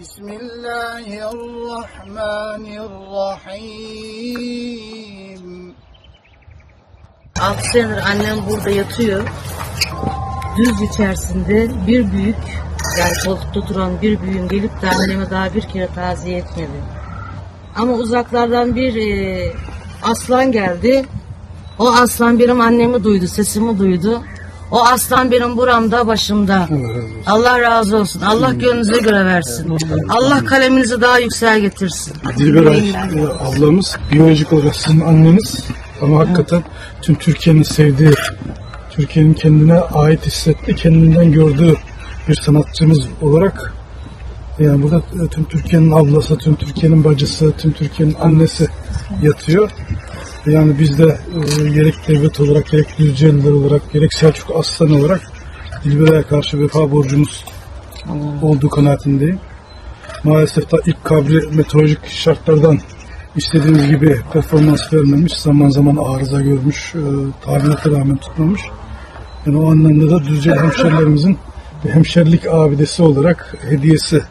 بسم الله الرحمن الرحيم 6 senedir annem burada yatıyor. Düz içerisinde bir büyük yani koltukta duran bir büyüğün gelip de anneme daha bir kere taziye etmedi. Ama uzaklardan bir e, aslan geldi. O aslan benim annemi duydu, sesimi duydu. O aslan benim buramda, başımda. Allah razı olsun. Allah gönlünüze göre versin. Allah kaleminizi daha yüksel getirsin. Dilberay e, ablamız biyolojik olarak sizin anneniz ama hakikaten tüm Türkiye'nin sevdiği, Türkiye'nin kendine ait hissettiği, kendinden gördüğü bir sanatçımız olarak yani burada e, tüm Türkiye'nin ablası, tüm Türkiye'nin bacısı, tüm Türkiye'nin annesi yatıyor. Yani biz de e, gerek devlet olarak, gerek Düzceliler olarak, gerek Selçuk Aslan olarak Dilberay'a karşı vefa borcumuz olduğu kanaatindeyim. Maalesef da ilk kabri meteorolojik şartlardan istediğimiz gibi performans vermemiş. Zaman zaman arıza görmüş, e, tamiratı rağmen tutmamış. Yani o anlamda da Düzce hemşerilerimizin hemşerilik abidesi olarak hediyesi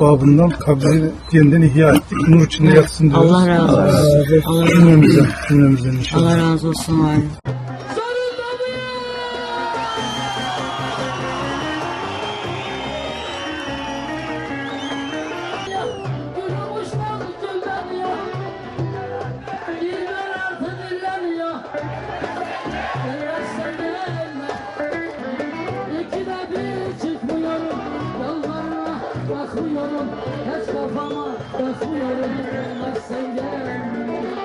babından kabri yeniden ihya ettik. Nur içinde yatsın diyoruz. Allah razı olsun. Allah razı olsun. Cümlemizden, cümlemizden inşallah. Allah razı olsun. Kes kafama, kesmiyorum